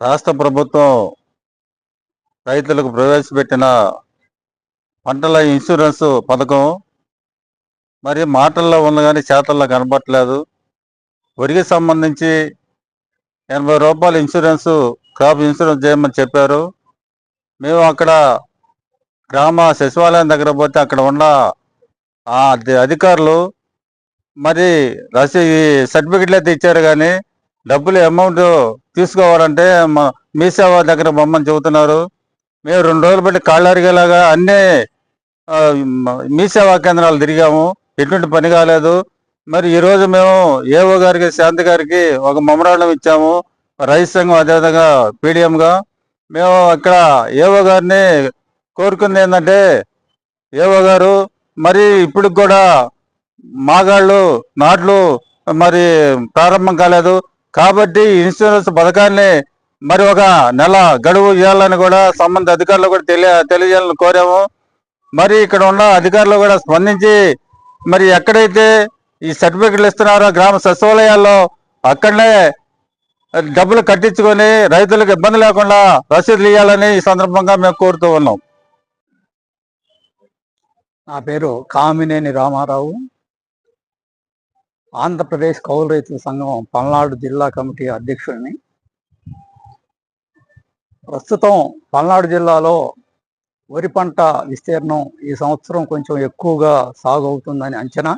రాష్ట్ర ప్రభుత్వం రైతులకు ప్రవేశపెట్టిన పంటల ఇన్సూరెన్స్ పథకం. మరి మాటల్లో ఉంది కానీ చేతల్లో కనపట్లేదు వరికి సంబంధించి ఎనభై రూపాయల ఇన్సూరెన్స్ క్రాప్ ఇన్సూరెన్స్ చేయమని చెప్పారు. మేము అక్కడ గ్రామ సచివాలయం దగ్గర పోతే అక్కడ ఉన్న ఆ అధికారులు మరి రసీ సర్టిఫికెట్లు అయితే ఇచ్చారు కానీ డబ్బులు అమౌంట్ తీసుకోవాలంటే మా- మీ సేవ దగ్గర బొమ్మని చెబుతున్నారు. మేము రెండు రోజులు బట్టి కాళ్ళరిగేలాగా అన్నీ మీ సేవా కేంద్రాలు తిరిగాము. ఎటువంటి పని కాలేదు. మరి ఈరోజు మేము ఏఓ గారికి శాంతి గారికి ఒక మమరాళం ఇచ్చాము. రైతు సంఘం అదేవిధంగా పీడిఎంగా. మేము ఇక్కడ ఏఓ గారిని కోరుకుంది ఏంటంటే ఏఓ గారు మరి ఇప్పుడు కూడా మాగాళ్ళు నాట్లు మరి ప్రారంభం కాలేదు. కాబట్టి ఇన్సూరెన్స్ పథకాన్ని మరి ఒక నెల గడువు ఇవ్వాలని కూడా సంబంధ అధికారులు కూడా తెలియ తెలియజేయాలని కోరాము. మరి ఇక్కడ ఉన్న అధికారులు కూడా స్పందించి మరి ఎక్కడైతే ఈ సర్టిఫికెట్లు ఇస్తున్నారో గ్రామ సచివాలయాల్లో అక్కడనే డబ్బులు కట్టించుకొని రైతులకు ఇబ్బంది లేకుండా రసీదులు ఇవ్వాలని ఈ సందర్భంగా మేము కోరుతూ ఉన్నాం. నా పేరు కామినేని రామారావు. ఆంధ్రప్రదేశ్ కౌలు రైతుల సంఘం పల్నాడు జిల్లా కమిటీ అధ్యక్షుడిని. ప్రస్తుతం పల్నాడు జిల్లాలో వరి పంట విస్తీర్ణం ఈ సంవత్సరం కొంచెం ఎక్కువగా సాగు అవుతుందని అంచనా.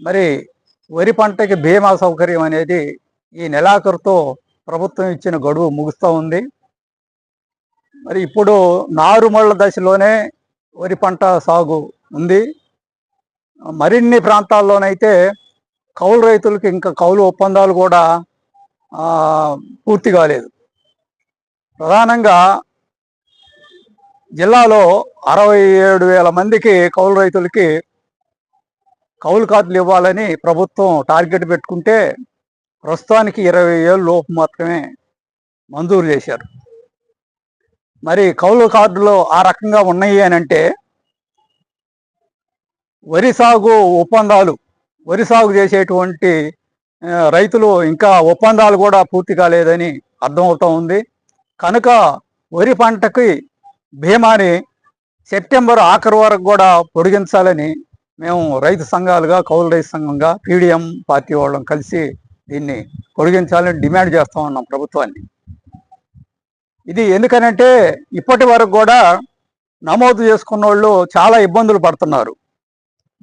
మరి వరి పంటకి బీమా సౌకర్యం అనేది ఈ నెలాఖరుతో ప్రభుత్వం ఇచ్చిన గడువు ముగుస్తూ ఉంది. మరి ఇప్పుడు నారుమళ్ళ దశలోనే వరి పంట సాగు ఉంది. మరిన్ని ప్రాంతాల్లోనైతే కౌలు రైతులకు ఇంకా కౌలు ఒప్పందాలు కూడా పూర్తి కాలేదు. ప్రధానంగా జిల్లాలో అరవై ఏడు వేల మందికి కౌలు రైతులకి కౌలు కార్డులు ఇవ్వాలని ప్రభుత్వం టార్గెట్ పెట్టుకుంటే ప్రస్తుతానికి ఇరవై ఏళ్ళు లోపు మాత్రమే మంజూరు చేశారు. మరి కౌలు కార్డులు ఆ రకంగా ఉన్నాయి అని అంటే వరి సాగు ఒప్పందాలు వరి సాగు చేసేటువంటి రైతులు ఇంకా ఒప్పందాలు కూడా పూర్తి కాలేదని అర్థమవుతూ ఉంది. కనుక వరి పంటకి బీమాని సెప్టెంబర్ ఆఖరి వరకు కూడా పొడిగించాలని మేము రైతు సంఘాలుగా కౌలు రైతు సంఘంగా పీడిఎం పార్టీ వాళ్ళం కలిసి దీన్ని పొడిగించాలని డిమాండ్ చేస్తూ ఉన్నాం ప్రభుత్వాన్ని. ఇది ఎందుకనంటే ఇప్పటి వరకు కూడా నమోదు చేసుకున్న వాళ్ళు చాలా ఇబ్బందులు పడుతున్నారు.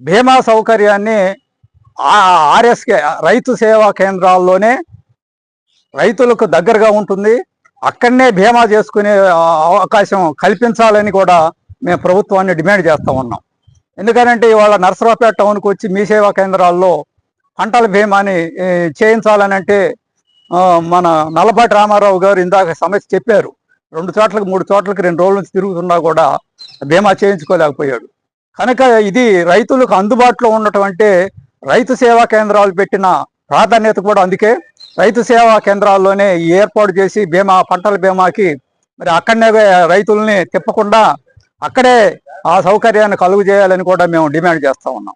బీమా సౌకర్యాన్ని ఆర్ఎస్కే రైతు సేవా కేంద్రాల్లోనే రైతులకు దగ్గరగా ఉంటుంది. అక్కడనే బీమా చేసుకునే అవకాశం కల్పించాలని కూడా మేము ప్రభుత్వాన్ని డిమాండ్ చేస్తా ఉన్నాం. ఎందుకనంటే ఇవాళ నర్సరావుపేట టౌన్కి వచ్చి మీ సేవా కేంద్రాల్లో పంటల బీమాని చేయించాలనంటే చేయించాలని అంటే మన నల్లపాటి రామారావు గారు ఇందాక సమస్య చెప్పారు. రెండు చోట్లకి మూడు చోట్లకి రెండు రోజుల నుంచి తిరుగుతున్నా కూడా బీమా చేయించుకోలేకపోయాడు. కనుక ఇది రైతులకు అందుబాటులో ఉండటం అంటే రైతు సేవా కేంద్రాలు పెట్టిన ప్రాధాన్యత కూడా అందుకే రైతు సేవా కేంద్రాల్లోనే ఈ ఏర్పాటు చేసి బీమా పంటల బీమాకి మరి అక్కడనే రైతుల్ని తిప్పకుండా అక్కడే ఆ సౌకర్యాన్ని కలుగు చేయాలని కూడా మేము డిమాండ్ చేస్తా ఉన్నాం.